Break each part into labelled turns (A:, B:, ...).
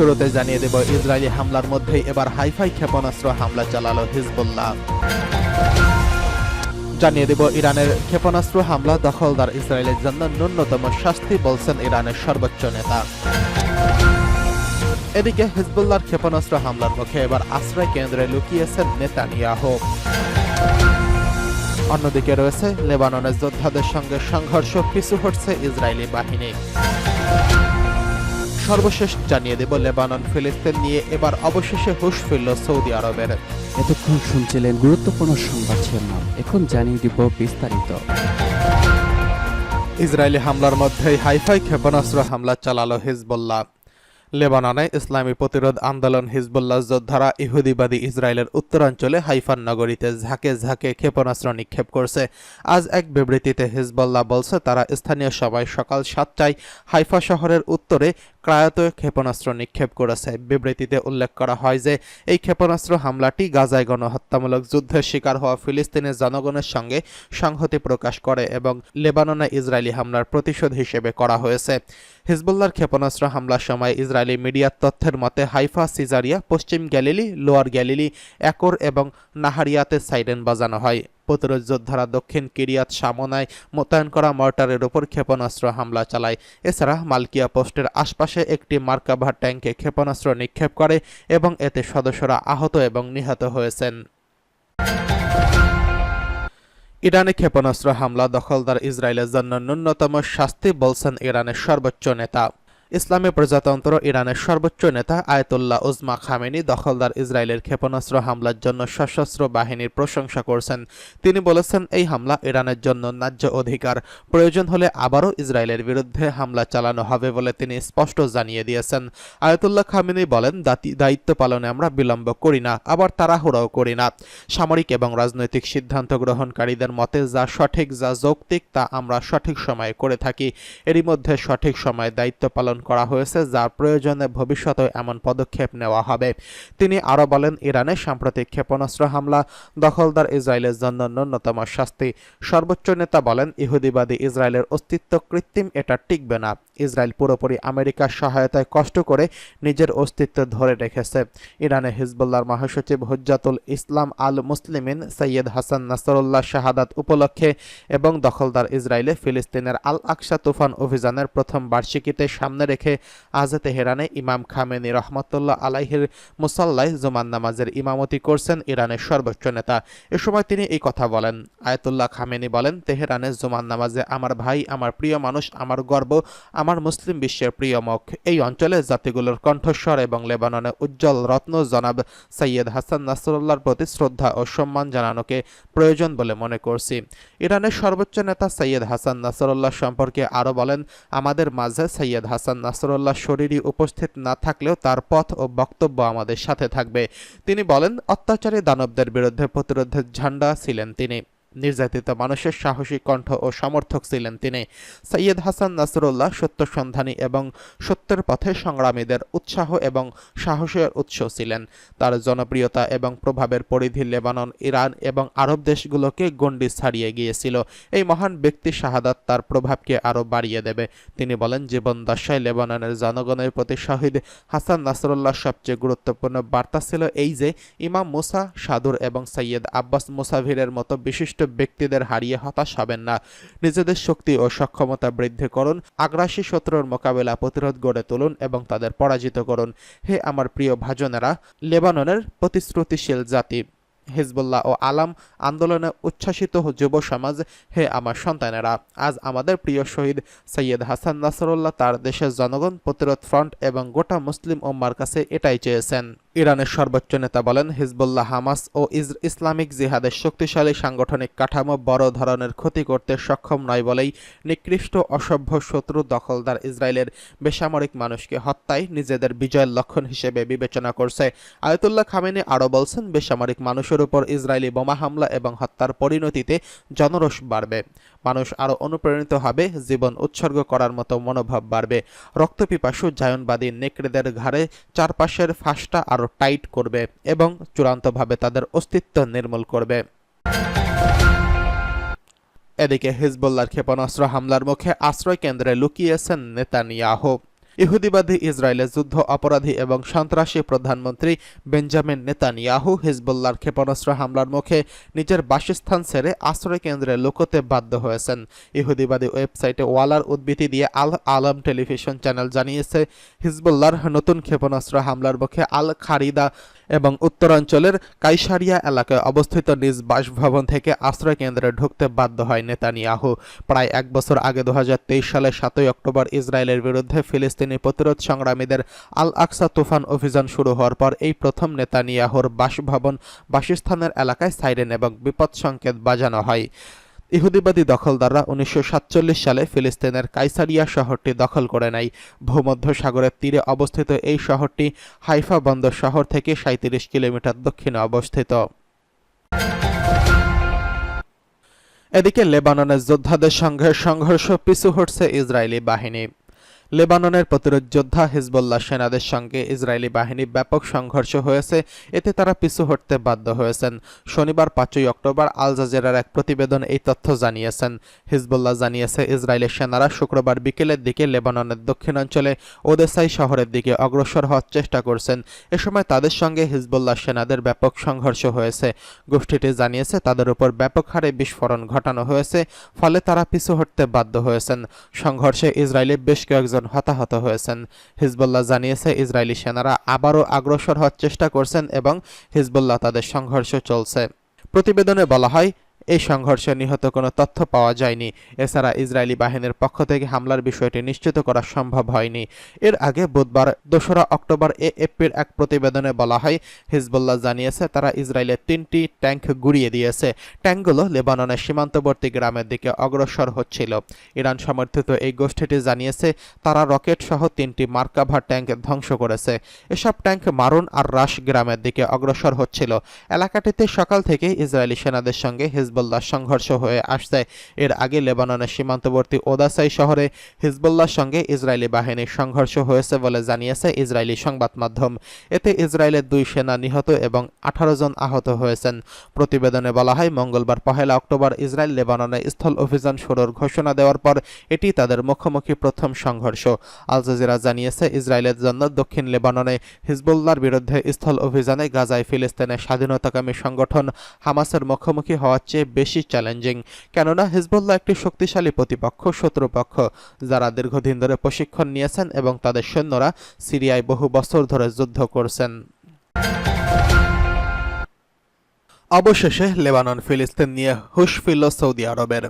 A: শুরুতে জানিয়ে দেব, ইসরায়েলি হামলার মধ্যেই এবার হাইফাই ক্ষেপণাস্ত্র হামলা চালালো হিজবুল্লাহ। জানিয়ে দেব, ইরানের ক্ষেপণাস্ত্র হামলা দখলদার ইসরায়েলের জন্য ন্যূনতম শাস্তি বলছেন ইরানের সর্বোচ্চ নেতা। এদিকে হিজবুল্লাহর ক্ষেপণাস্ত্র হামলার মুখে এবার আশ্রয় কেন্দ্রে লুকিয়েছেন নেতানিয়াহু। অন্যদিকে রয়েছে লেবাননের যোদ্ধাদের সঙ্গে সংঘর্ষ, পিছু হটছে ইসরায়েলি বাহিনী। সর্বশেষ জানিয়ে দেব লেবানন ফিলিস্তিন নিয়ে। এবার অবশেষে হুশ ফিরল সৌদি আরবের।
B: এতক্ষণ শুনছিলেন গুরুত্বপূর্ণ সংবাদ শিরোনাম। এখন জানিয়ে দিব বিস্তারিত।
A: ইসরায়েলি হামলার মধ্যেই হাইফাই ক্ষেপণাস্ত্র হামলা চালালো হিজবুল্লাহ। লেবাননে ইসলামী প্রতিরোধ আন্দোলন হিজবুল্লাহ যোদ্ধারা ইহুদিবাদী ইসরায়েলের উত্তরাঞ্চলে হাইফান নগরীতে ঝাঁকে ঝাঁকে ক্ষেপণাস্ত্র নিক্ষেপ করছে। আজ এক বিবৃতিতে হিজবুল্লাহ বলছে, তারা স্থানীয় সবাই সকাল সাতটায় হাইফা শহরের উত্তরে ক্রায়ত ক্ষেপণাস্ত্র নিক্ষেপ করেছে। বিবৃতিতে উল্লেখ করা হয় যে, এই ক্ষেপণাস্ত্র হামলাটি গাজায় গণহত্যামূলক যুদ্ধের শিকার হওয়া ফিলিস্তিনের জনগণের সঙ্গে সংহতি প্রকাশ করে এবং লেবাননে ইসরায়েলি হামলার প্রতিশোধ হিসেবে করা হয়েছে। হিজবুল্লাহর ক্ষেপণাস্ত্র হামলার সময় ইসরায়েলি মিডিয়ার তথ্যের মতে, হাইফা, সিজারিয়া, পশ্চিম গ্যালিলি, লোয়ার গ্যালিলি, একর এবং নাহারিয়াতে সাইরেন বাজানো হয়। প্রতিরোধ যোদ্ধারা দক্ষিণ কিরিয়াত সামনায় মোতায়েন করা মর্টারের ওপর ক্ষেপণাস্ত্র হামলা চালায়। এছাড়া মালকিয়া পোস্টের আশপাশে একটি মার্কাভা ট্যাঙ্কে ক্ষেপণাস্ত্র নিক্ষেপ করে এবং এতে সদস্যরা আহত এবং নিহত হয়েছেন। ইরানে ক্ষেপণাস্ত্র হামলা দখলদার ইসরায়েলের জন্য ন্যূনতম শাস্তি বলছেন ইরানের সর্বোচ্চ নেতা। ইসলামী প্রজাতন্ত্র ইরানের সর্বোচ্চ নেতা আয়তুল্লাহ উজমা খামেনি দখলদার ইসরায়েলের ক্ষেপণাস্ত্র হামলার জন্য সশস্ত্র বাহিনীর প্রশংসা করছেন। তিনি বলেছেন, এই হামলা ইরানের জন্য ন্যায্য অধিকার। প্রয়োজন হলে আবারও ইসরায়েলের বিরুদ্ধে হামলা চালানো হবে বলে তিনি স্পষ্ট জানিয়ে দিয়েছেন। আয়তুল্লাহ খামেনি বলেন দায়িত্ব পালনে আমরা বিলম্ব করি না, আবার তাড়াহুড়াও করি না। সামরিক এবং রাজনৈতিক সিদ্ধান্ত গ্রহণকারীদের মতে, যা সঠিক, যা যৌক্তিক, তা আমরা সঠিক সময়ে করে থাকি। এরই মধ্যে সঠিক সময়ে দায়িত্ব পালন করা হয়েছে, যার প্রয়োজনে ভবিষ্যতে এমন পদক্ষেপ নেওয়া হবে। তিনি আরও বলেন ইরানের সাম্প্রতিক ক্ষেপণাস্ত্র হামলা দখলদার ইসরায়েলের জন্য ন্যূনতম শাস্তি। সর্বোচ্চ নেতা বলেন, ইহুদিবাদী ইসরায়েলের অস্তিত্ব কৃত্রিম, এটা টিকবে না। ইসরায়েল পুরোপুরি আমেরিকার সহায়তায় কষ্ট করে নিজের অস্তিত্ব ধরে রেখেছে। ইরানে হিজবুল্লাহর মহাসচিব হুজ্জাতুল ইসলাম আল মুসলিমিন সৈয়দ হাসান নাসরুল্লাহ শাহাদাত উপলক্ষে এবং দখলদার ইসরায়েলে ফিলিস্তিনের আল আকসা তুফান অভিযানের প্রথম বার্ষিকীতে সামনে রেখে আজ তেহরানে ইমাম খামেনি রহমতুল্লাহ আলাইহির মুসাল্লায় জুমান নামাজের ইমামতি করছেন ইরানের সর্বোচ্চ নেতা। এ সময় তিনি এই কথা বলেন। আয়াতুল্লাহ খামেনি বলেন, তেহরানে জুমান নামাজে আমার ভাই, আমার প্রিয় মানুষ, আমার গর্ব, আমার মুসলিম বিশ্বের প্রিয় মুখ। এই অঞ্চলে জাতিগুলোর কণ্ঠস্বর এবং লেবাননে উজ্জ্বল রত্ন জনাব সৈয়দ হাসান নাসরুল্লাহর প্রতি শ্রদ্ধা ও সম্মান জানানোকে প্রয়োজন বলে মনে করছি। ইরানের সর্বোচ্চ নেতা সৈয়দ হাসান নাসরুল্লাহ সম্পর্কে আরও বলেন, আমাদের মাঝে সৈয়দ হাসান নাসরুল্লাহ শরীরই উপস্থিত না থাকলেও তার পথ ও বক্তব্য আমাদের সাথে থাকবে। তিনি বলেন, অত্যাচারী দানবদের বিরুদ্ধে প্রতিরোধের ঝান্ডা ছিলেন তিনি। নির্যাতিত মানুষের সাহসী কণ্ঠ ও সমর্থক ছিলেন তিনি। সৈয়দ হাসান নাসরুল্লাহ সত্য সন্ধানী এবং সত্যের পথে সংগ্রামীদের উৎসাহ এবং সাহসের উৎস ছিলেন। তার জনপ্রিয়তা এবং প্রভাবের পরিধি লেবানন, ইরান এবং আরব দেশগুলোকে গণ্ডি ছাড়িয়ে গিয়েছিল। এই মহান ব্যক্তি শাহাদাত তার প্রভাবকে আরও বাড়িয়ে দেবে। তিনি বলেন, জীবন দশায় লেবাননের জনগণের প্রতি শহীদ। হাসান নাসরুল্লাহ সবচেয়ে গুরুত্বপূর্ণ বার্তা ছিল এই যে, ইমাম মুসা, সাদুর এবং সৈয়দ আব্বাস মুসাভিরের মতো বিশিষ্ট ব্যক্তিদের হারিয়ে হতাশ হবেন না। নিজেদের শক্তি ও সক্ষমতা বৃদ্ধি করুন, আগ্রাসী শত্রুর মোকাবেলা প্রতিরোধ গড়ে তুলুন এবং তাদের পরাজিত করুন। হে আমার প্রিয় ভাজনেরা লেবাননের প্রতিশ্রুতিশীল জাতি হিজবুল্লাহ ও আলাম আন্দোলনে উচ্ছ্বাসিত যুব সমাজ, হে আমার সন্তানেরা, আজ আমাদের প্রিয় শহীদ সৈয়দ হাসান নাসরুল্লাহ তার দেশের জনগণ প্রতিরোধ ফ্রন্ট এবং গোটা মুসলিম ওম্মার কাছে এটাই চেয়েছেন। ইরানের সর্বোচ্চ নেতা বলেন হিজবুল্লাহ হামাস ও ইসলামিক জিহাদের শক্তিশালী সাংগঠনিক কাঠামো বড় ধরনের ক্ষতি করতে সক্ষম নয় বলেই নিকৃষ্ট অসভ্য শত্রু দখলদার ইসরায়েলের বেসামরিক মানুষকে হত্যায় নিজেদের বিজয়ের লক্ষণ হিসেবে বিবেচনা করছে। আয়তুল্লাহ খামেনি আরও বলছেন, বেসামরিক মানুষের উপর ইসরায়েলি বোমা হামলা এবং হত্যার পরিণতিতে জনরোষ বাড়বে। মানুষ আরও অনুপ্রাণিত হবে, জীবন উৎসর্গ করার মতো মনোভাব বাড়বে। রক্তপিপাসু জায়নবাদী নেকড়েদের ঘাড়ে চারপাশের ফাঁসটা আরও টাইট করবে এবং চূড়ান্তভাবে তাদের অস্তিত্ব নির্মূল করবে। এদিকে হিজবুল্লার ক্ষেপণাস্ত্র হামলার মুখে আশ্রয় কেন্দ্রে লুকিয়েছেন নেতানিয়াহু। ইহুদিবাদী ইসরায়েলের যুদ্ধ অপরাধী এবং সন্ত্রাসী প্রধানমন্ত্রী বেঞ্জামিন নেতানিয়াহু হিজবুল্লাহর ক্ষেপণাস্ত্র হামলার মুখে নিজের বাসস্থান ছেড়ে আশ্রয় কেন্দ্রে লুকোতে বাধ্য হয়েছেন। ইহুদিবাদী ওয়েবসাইটে ওয়ালার উদ্বৃত্তি দিয়ে আল আলম টেলিভিশন চ্যানেল জানিয়েছে, হিজবুল্লাহর নতুন ক্ষেপণাস্ত্র হামলার মুখে আল খারিদা এবং উত্তরাঞ্চলের কাইসারিয়া এলাকায় অবস্থিত নিজ বাসভবন থেকে আশ্রয় কেন্দ্রে ঢুকতে বাধ্য হয় নেতানিয়াহু। প্রায় এক বছর আগে দু সালের সাতই অক্টোবর ইসরায়েলের বিরুদ্ধে ফিলিস্তিনি প্রতিরোধ সংগ্রামীদের আল আকসা তুফান অভিযান শুরু হওয়ার পর এই প্রথম নেতানিয়াহুর বাসভবন বাসস্থানের এলাকায় সাইরেন এবং বিপদ সংকেত বাজানো হয়। ইহুদিবাদী দখলদাররা উনিশশো সালে ফিলিস্তিনের কাইসারিয়া শহরটি দখল করে নেয়। ভূমধ্য সাগরের তীরে অবস্থিত এই শহরটি হাইফা বন্দর শহর থেকে সাঁত্রিশ কিলোমিটার দক্ষিণে অবস্থিত। এদিকে লেবাননের যোদ্ধাদের সঙ্গে সংঘর্ষ পিছু হটছে ইসরায়েলি বাহিনী। লেবাননের প্রতিরোধ যোদ্ধা হিজবুল্লাহ সেনাদের সঙ্গে ইসরায়েলি বাহিনী ব্যাপক সংঘর্ষ হয়েছে। এতে তারা পিছু হটতে বাধ্য হয়েছেন। শনিবার পাঁচই অক্টোবর আল জাজেরার এক প্রতিবেদন এই তথ্য জানিয়েছেন। হিজবুল্লাহ জানিয়েছে ইসরায়েলের সেনারা শুক্রবার বিকেলের দিকে লেবাননের দক্ষিণাঞ্চলে ওদেসাই শহরের দিকে অগ্রসর হওয়ার চেষ্টা করছেন। এ সময় তাদের সঙ্গে হিজবুল্লাহ সেনাদের ব্যাপক সংঘর্ষ হয়েছে। গোষ্ঠীটি জানিয়েছে, তাদের উপর ব্যাপক হারে বিস্ফোরণ ঘটানো হয়েছে, ফলে তারা পিছু হটতে বাধ্য হয়েছেন। সংঘর্ষে ইসরায়েলে বেশ কয়েকজন হতাহত হয়েছেন। হিজবুল্লাহ জানিয়েছে, ইসরায়েলি সেনারা আবারও অগ্রসর হওয়ার চেষ্টা করছেন এবং হিজবুল্লাহ তাদের সংঘর্ষ চলছে। প্রতিবেদনে বলা হয় এই সংঘর্ষে নিহত কোনো তথ্য পাওয়া যায়নি। এছাড়া ইসরায়েলি বাহিনীর পক্ষ থেকে হামলার বিষয়টি নিশ্চিত করা সম্ভব হয়নি। এর আগে বুধবার দোসরা অক্টোবর এএফপির এক প্রতিবেদনে বলা হয়, হিজবুল্লাহ জানিয়েছে তারা ইসরায়েলের তিনটি ট্যাঙ্ক গুড়িয়ে দিয়েছে। ট্যাঙ্কগুলো লেবাননের সীমান্তবর্তী গ্রামের দিকে অগ্রসর হচ্ছিল। ইরান সমর্থিত এই গোষ্ঠীটি জানিয়েছে, তারা রকেট সহ তিনটি মার্কাভা ট্যাঙ্ক ধ্বংস করেছে। এসব ট্যাঙ্ক মারুন আর রাশ গ্রামের দিকে অগ্রসর হচ্ছিল। এলাকাটিতে সকাল থেকে ইসরায়েলি সেনাদের সঙ্গে হিজবুল্লাহ সংঘর্ষ হয়ে আসছে। এর আগে লেবাননের সীমান্তবর্তী ওদাসাই শহরে হিজবুল্লাহর সঙ্গে ইসরায়েলি বাহিনীর সংঘর্ষ হয়েছে বলে জানিয়েছে ইসরায়েলি সংবাদ মাধ্যম। এতে ইসরায়েলের দুই সেনা নিহত এবং আঠারো জন আহত হয়েছেন। প্রতিবেদনে বলা হয়, মঙ্গলবার পহেলা অক্টোবর ইসরায়েল লেবাননে স্থল অভিযান শুরুর ঘোষণা দেওয়ার পর এটি তাদের মুখোমুখি প্রথম সংঘর্ষ। আল জাজিরা জানিয়েছে, ইসরায়েলের জন্য দক্ষিণ লেবাননে হিজবুল্লাহর বিরুদ্ধে স্থল অভিযানে গাজায় ফিলিস্তিনের স্বাধীনতাকামী সংগঠন হামাসের মুখোমুখি হওয়ার চেয়ে বেশি চ্যালেঞ্জিং কেননা, হিজবুল্লাহ একটি শক্তিশালী প্রতিপক্ষ, শত্রুপক্ষ, যারা দীর্ঘদিন ধরে প্রশিক্ষণ নিয়েছেন এবং তাদের সৈন্যরা সিরিয়ায় বহু বছর ধরে যুদ্ধ করছেন। অবশেষে লেবানন ফিলিস্তিন নিয়ে হুশ ফিরল সৌদি আরবের।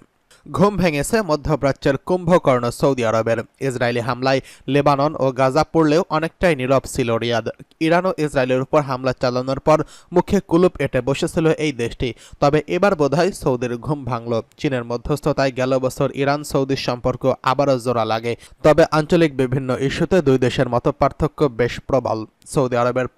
A: ঘুম ভেঙেছে মধ্যপ্রাচ্যের কুম্ভকর্ণ সৌদি আরবের। ইসরায়েলি হামলায় লেবানন ও গাজা পড়লেও অনেকটাই নীরব ছিল রিয়াদ। ইরান ও ইসরায়েলের উপর হামলা চালানোর পর মুখে কুলুপ এটে বসেছিল এই দেশটি। তবে এবার বোধহয় সৌদির ঘুম ভাঙল। চীনের মধ্যস্থতায় গেল বছর ইরান সৌদির সম্পর্ক আবারও জোড়া লাগে। তবে আঞ্চলিক বিভিন্ন ইস্যুতে দুই দেশের মতো পার্থক্য বেশ প্রবল। সৌদি আরবের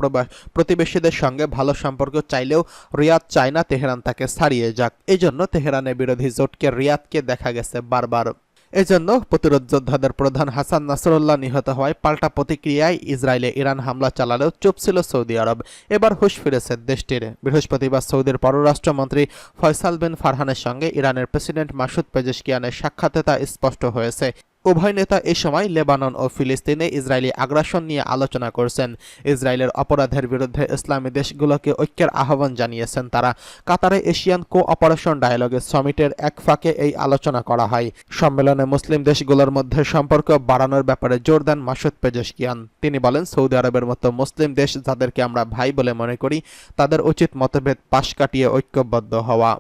A: প্রতিবেশীদের সঙ্গে ভালো সম্পর্ক চাইলেও রিয়াদ চায় না তেহরান তাকে ছাড়িয়ে যাক। এজন্য তেহরানের বিরোধী জোটকে রিয়াদকে দেখা গেছে বারবার। এজন্য প্রতিরোধ যোদ্ধাদের প্রধান হাসান নাসরুল্লাহ নিহত হওয়ায় পাল্টা প্রতিক্রিয়ায় ইসরায়েলে ইরান হামলা চালালেও চুপ ছিল সৌদি আরব। এবার হুশ ফিরেছে দেশটির। বৃহস্পতিবার সৌদির পররাষ্ট্রমন্ত্রী ফয়সাল বিন ফারহানের সঙ্গে ইরানের প্রেসিডেন্ট মাসুদ পেজেশকিয়ানের সাক্ষাতে তা স্পষ্ট হয়েছে। উভয় নেতা এ সময় লেবানন ও ফিলিস্তিনে ইসরায়েলি আগ্রাসন নিয়ে আলোচনা করছেন। ইসরায়েলের অপরাধের বিরুদ্ধে ইসলামী দেশগুলোকে ঐক্যের আহ্বান জানিয়েছেন তারা। কাতারে এশিয়ান কো অপারেশন ডায়ালগে সমিটের এক ফাঁকে এই আলোচনা করা হয়। সম্মেলনে মুসলিম দেশগুলোর মধ্যে সম্পর্ক বাড়ানোর ব্যাপারে জোর দেন মাসুদ পেজেশকিয়ান। তিনি বলেন, সৌদি আরবের মতো মুসলিম দেশ যাদেরকে আমরা ভাই বলে মনে করি, তাদের উচিত মতভেদ পাশ কাটিয়ে ঐক্যবদ্ধ হওয়া।